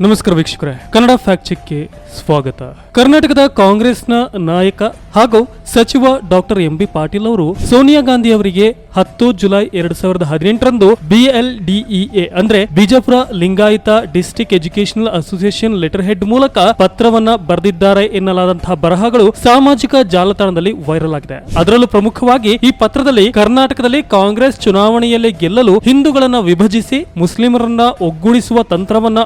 ನಮಸ್ಕಾರ ವೀಕ್ಷಕರೇ, ಕನ್ನಡ ಫ್ಯಾಕ್ಟ್ ಚೆಕ್ಗೆ ಸ್ವಾಗತ. ಕರ್ನಾಟಕದ ಕಾಂಗ್ರೆಸ್ನ ನಾಯಕ ಹಾಗೂ ಸಚಿವ ಡಾಕ್ಟರ್ ಎಂ ಬಿ ಪಾಟೀಲ್ ಅವರು ಸೋನಿಯಾ ಗಾಂಧಿ ಅವರಿಗೆ ಹತ್ತು ಜುಲೈ ಎರಡ್ ಸಾವಿರದ ಹದಿನೆಂಟರಂದು ಬಿಎಲ್ಡಿಇಎ ಅಂದ್ರೆ Bijapur Lingayat district educational association letter head ಮೂಲಕ ಪತ್ರವನ್ನ ಬರೆದಿದ್ದಾರೆ ಎನ್ನಲಾದಂತಹ ಬರಹಗಳು ಸಾಮಾಜಿಕ ಜಾಲತಾಣದಲ್ಲಿ ವೈರಲ್ ಆಗಿದೆ. ಅದರಲ್ಲೂ ಪ್ರಮುಖವಾಗಿ ಈ ಪತ್ರದಲ್ಲಿ ಕರ್ನಾಟಕದಲ್ಲಿ ಕಾಂಗ್ರೆಸ್ ಚುನಾವಣೆಯಲ್ಲಿ ಗೆಲ್ಲಲು ಹಿಂದೂಗಳನ್ನ ವಿಭಜಿಸಿ ಮುಸ್ಲಿಮರನ್ನ ಒಗ್ಗೂಡಿಸುವ ತಂತ್ರವನ್ನ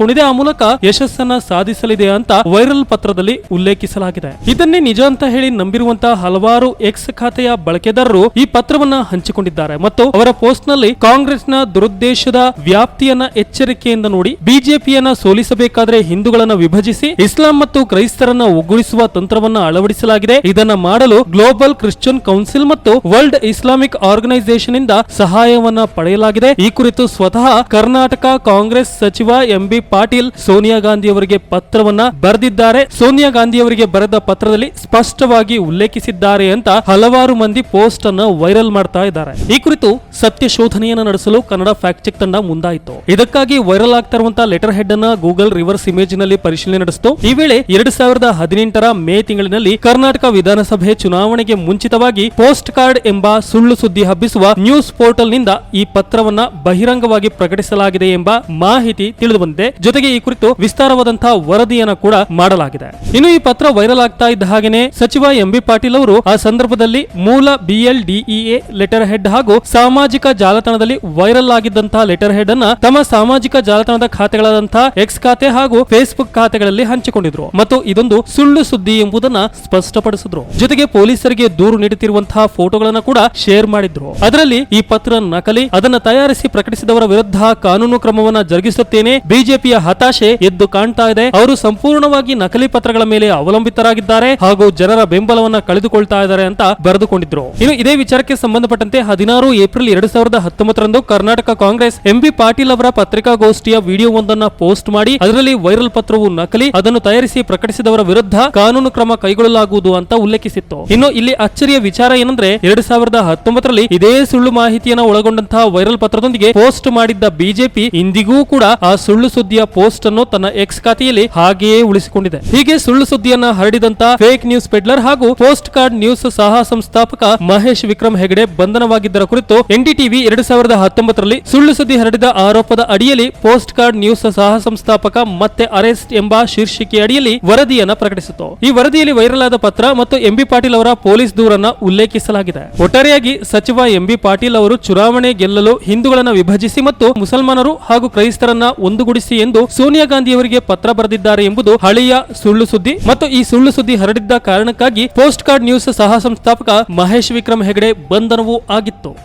ಅಳವಡಿಸಿಕೊಂಡಿದೆ ಆ ಮೂಲಕ ಯಶಸ್ಸನ್ನ ಸಾಧಿಸಲಿದೆ ಅಂತ ವೈರಲ್ ಪತ್ರದಲ್ಲಿ ಉಲ್ಲೇಖಿಸಲಾಗಿದೆ. ಇದನ್ನೇ ನಿಜ ಅಂತ ಹೇಳಿ ನಂಬಿರುವಂತಹ ಹಲವಾರು ಎಕ್ಸ್ ಖಾತೆಯ ಬಳಕೆದಾರರು ಈ ಪತ್ರವನ್ನ ಹಂಚಿಕೊಂಡಿದ್ದಾರೆ ಮತ್ತು ಅವರ ಪೋಸ್ಟ್ನಲ್ಲಿ ಕಾಂಗ್ರೆಸ್ನ ದುರುದ್ದೇಶದ ವ್ಯಾಪ್ತಿಯನ್ನ ಎಚ್ಚರಿಕೆಯಿಂದ ನೋಡಿ ಬಿಜೆಪಿಯನ್ನ ಸೋಲಿಸಬೇಕಾದ್ರೆ ಹಿಂದೂಗಳನ್ನ ವಿಭಜಿಸಿ ಇಸ್ಲಾಂ ಮತ್ತು ಕ್ರೈಸ್ತರನ್ನ ಒಗ್ಗೂಡಿಸುವ ತಂತ್ರವನ್ನ ಅಳವಡಿಸಲಾಗಿದೆ. ಇದನ್ನ ಮಾಡಲು ಗ್ಲೋಬಲ್ ಕ್ರಿಶ್ಚಿಯನ್ ಕೌನ್ಸಿಲ್ ಮತ್ತು ವರ್ಲ್ಡ್ ಇಸ್ಲಾಮಿಕ್ ಆರ್ಗನೈಸೇಷನ್ ಇಂದ ಸಹಾಯವನ್ನ ಪಡೆಯಲಾಗಿದೆ. ಈ ಕುರಿತು ಸ್ವತಃ ಕರ್ನಾಟಕ ಕಾಂಗ್ರೆಸ್ ಸಚಿವ ಎಂ ಬಿ ಪಾಟೀಲ್ ಸೋನಿಯಾ ಗಾಂಧಿ ಅವರಿಗೆ ಪತ್ರವನ್ನ ಬರೆದಿದ್ದಾರೆ. ಸೋನಿಯಾ ಗಾಂಧಿ ಅವರಿಗೆ ಬರೆದ ಪತ್ರದಲ್ಲಿ ಸ್ಪಷ್ಟವಾಗಿ ಉಲ್ಲೇಖಿಸಿದ್ದಾರೆ ಅಂತ ಹಲವಾರು ಮಂದಿ ಪೋಸ್ಟ್ ಅನ್ನ ವೈರಲ್ ಮಾಡ್ತಾ ಇದ್ದಾರೆ. ಈ ಕುರಿತು ಸತ್ಯ ಶೋಧನೆಯನ್ನು ನಡೆಸಲು ಕನ್ನಡ ಫ್ಯಾಕ್ಟ್ ಚೆಕ್ ತಂಡ ಮುಂದಾಯಿತು. ಇದಕ್ಕಾಗಿ ವೈರಲ್ ಆಗ್ತಾ ಇರುವಂತಹ ಲೆಟರ್ ಹೆಡ್ ಅನ್ನ ಗೂಗಲ್ ರಿವರ್ಸ್ ಇಮೇಜ್ನಲ್ಲಿ ಪರಿಶೀಲನೆ ನಡೆಸಿತು. ಈ ವೇಳೆ ಎರಡ್ ಸಾವಿರದ ಹದಿನೆಂಟರ ಮೇ ತಿಂಗಳಿನಲ್ಲಿ ಕರ್ನಾಟಕ ವಿಧಾನಸಭೆ ಚುನಾವಣೆಗೆ ಮುಂಚಿತವಾಗಿ ಪೋಸ್ಟ್ ಕಾರ್ಡ್ ಎಂಬ ಸುಳ್ಳು ಸುದ್ದಿ ಹಬ್ಬಿಸುವ ನ್ಯೂಸ್ ಪೋರ್ಟಲ್ನಿಂದ ಈ ಪತ್ರವನ್ನ ಬಹಿರಂಗವಾಗಿ ಪ್ರಕಟಿಸಲಾಗಿದೆ ಎಂಬ ಮಾಹಿತಿ ತಿಳಿದು ಬಂದಿದೆ ಜೊತೆಗೆ ಈ ಕುರಿತು ವಿಸ್ತಾರವಾದಂತಹ ವರದಿಯನ್ನು ಕೂಡ ಮಾಡಲಾಗಿದೆ. ಇನ್ನು ಈ ಪತ್ರ ವೈರಲ್ ಆಗ್ತಾ ಇದ್ದ ಹಾಗೆಯೇ ಸಚಿವ ಎಂ ಬಿ ಪಾಟೀಲ್ ಅವರು ಆ ಸಂದರ್ಭದಲ್ಲಿ ಮೂಲ ಬಿಎಲ್ ಡಿಇಎ ಲೆಟರ್ ಹೆಡ್ ಹಾಗೂ ಸಾಮಾಜಿಕ ಜಾಲತಾಣದಲ್ಲಿ ವೈರಲ್ ಆಗಿದ್ದಂತಹ ಲೆಟರ್ ಹೆಡ್ ಅನ್ನ ತಮ್ಮ ಸಾಮಾಜಿಕ ಜಾಲತಾಣದ ಖಾತೆಗಳಾದಂತಹ ಎಕ್ಸ್ ಖಾತೆ ಹಾಗೂ ಫೇಸ್ಬುಕ್ ಖಾತೆಗಳಲ್ಲಿ ಹಂಚಿಕೊಂಡಿದ್ರು. ಮತ್ತು ಇದೊಂದು ಸುಳ್ಳು ಸುದ್ದಿ ಎಂಬುದನ್ನ ಸ್ಪಷ್ಟಪಡಿಸಿದ್ರು. ಜೊತೆಗೆ ಪೊಲೀಸರಿಗೆ ದೂರು ನೀಡುತ್ತಿರುವಂತಹ ಫೋಟೋಗಳನ್ನು ಕೂಡ ಶೇರ್ ಮಾಡಿದ್ರು. ಅದರಲ್ಲಿ ಈ ಪತ್ರ ನಕಲಿ, ಅದನ್ನ ತಯಾರಿಸಿ ಪ್ರಕಟಿಸಿದವರ ವಿರುದ್ಧ ಕಾನೂನು ಕ್ರಮವನ್ನ ಜರುಗಿಸುತ್ತೇನೆ ಬಿಜೆಪಿಯ ಹತಾಶೆ ಎದ್ದು ಕಾಣ್ತಾ ಇದೆ. ಅವರು ಸಂಪೂರ್ಣವಾಗಿ ನಕಲಿ ಪತ್ರಗಳ ಮೇಲೆ ಅವಲಂಬಿತರಾಗಿದ್ದಾರೆ ಹಾಗೂ ಜನರ ಬೆಂಬಲವನ್ನ ಕಳೆದುಕೊಳ್ತಾ ಇದ್ದಾರೆ ಅಂತ ಬರೆದುಕೊಂಡಿದ್ರು. ಇನ್ನು ಇದೇ ವಿಚಾರಕ್ಕೆ ಸಂಬಂಧಪಟ್ಟಂತೆ ಹದಿನಾರು ಏಪ್ರಿಲ್ ಎರಡ್ ಸಾವಿರದ ಹತ್ತೊಂಬತ್ತರಂದು ಕರ್ನಾಟಕ ಕಾಂಗ್ರೆಸ್ ಎಂಬಿ ಪಾಟೀಲ್ ಅವರ ಪತ್ರಿಕಾಗೋಷ್ಠಿಯ ವಿಡಿಯೋ ಒಂದನ್ನ ಪೋಸ್ಟ್ ಮಾಡಿ ಅದರಲ್ಲಿ ವೈರಲ್ ಪತ್ರವು ನಕಲಿ, ಅದನ್ನು ತಯಾರಿಸಿ ಪ್ರಕಟಿಸಿದವರ ವಿರುದ್ಧ ಕಾನೂನು ಕ್ರಮ ಕೈಗೊಳ್ಳಲಾಗುವುದು ಅಂತ ಉಲ್ಲೇಖಿಸಿತ್ತು. ಇನ್ನು ಇಲ್ಲಿ ಅಚ್ಚರಿಯ ವಿಚಾರ ಏನಂದ್ರೆ, ಎರಡ್ ಸಾವಿರದ ಹತ್ತೊಂಬತ್ತರಲ್ಲಿ ಇದೇ ಸುಳ್ಳು ಮಾಹಿತಿಯನ್ನು ಒಳಗೊಂಡಂತಹ ವೈರಲ್ ಪತ್ರದೊಂದಿಗೆ ಪೋಸ್ಟ್ ಮಾಡಿದ್ದ ಬಿಜೆಪಿ ಇಂದಿಗೂ ಕೂಡ ಆ ಸುಳ್ಳು ಸುದ್ದಿಯ ಪೋಸ್ಟ್ ಅನ್ನು ತನ್ನ ಎಕ್ಸ್ ಖಾತೆಯಲ್ಲಿ ಹಾಗೆಯೇ ಉಳಿಸಿಕೊಂಡಿದೆ. ಹೀಗೆ ಸುಳ್ಳು ಸುದ್ದಿಯನ್ನ ಹರಡಿದಂತ ಫೇಕ್ ನ್ಯೂಸ್ ಪೆಡ್ಲರ್ ಹಾಗೂ ಪೋಸ್ಟ್ ಕಾರ್ಡ್ ನ್ಯೂಸ್ ಸಹ ಸಂಸ್ಥಾಪಕ ಮಹೇಶ್ ವಿಕ್ರಮ್ ಹೆಗಡೆ ಬಂಧನವಾಗಿದ್ದರ ಕುರಿತು ಎನ್ಡಿಟಿವಿ ಎರಡ್ ಸಾವಿರದ ಹತ್ತೊಂಬತ್ತರಲ್ಲಿ ಸುಳ್ಳು ಸುದ್ದಿ ಹರಡಿದ ಆರೋಪದ ಅಡಿಯಲ್ಲಿ ಪೋಸ್ಟ್ ಕಾರ್ಡ್ ನ್ಯೂಸ್ ಸಹ ಸಂಸ್ಥಾಪಕ ಮತ್ತೆ ಅರೆಸ್ಟ್ ಎಂಬ ಶೀರ್ಷಿಕೆ ಅಡಿಯಲ್ಲಿ ವರದಿಯನ್ನ ಪ್ರಕಟಿಸಿತು ಈ ವರದಿಯಲ್ಲಿ ವೈರಲ್ ಆದ ಪತ್ರ ಮತ್ತು ಎಂಬಿ ಪಾಟೀಲ್ ಅವರ ಪೊಲೀಸ್ ದೂರನ್ನ ಉಲ್ಲೇಖಿಸಲಾಗಿದೆ. ಒಟ್ಟಾರೆಯಾಗಿ ಸಚಿವ ಎಂಬಿ ಪಾಟೀಲ್ ಅವರು ಚುನಾವಣೆ ಗೆಲ್ಲಲು ಹಿಂದೂಗಳನ್ನ ವಿಭಜಿಸಿ ಮತ್ತು ಮುಸಲ್ಮಾನರು ಹಾಗೂ ಕ್ರೈಸ್ತರನ್ನ ಒಂದುಗೂಡಿಸಿ ಎಂದು ಸೋನಿಯಾ ಗಾಂಧಿ ಅವರಿಗೆ ಪತ್ರ ಬರೆದಿದ್ದಾರೆ ಎಂಬುದು ಹಳೆಯ ಸುಳ್ಳು ಸುದ್ದಿ. ಮತ್ತು ಈ ಸುಳ್ಳು ಸುದ್ದಿ ಹರಡಿದ್ದ ಕಾರಣಕ್ಕಾಗಿ ಪೋಸ್ಟ್ ಕಾರ್ಡ್ ನ್ಯೂಸ್ ಸಹ ಸಂಸ್ಥಾಪಕ ಮಹೇಶ್ ವಿಕ್ರಮ್ ಹೆಗಡೆ ಬಂಧನವೂ ಆಗಿತ್ತು.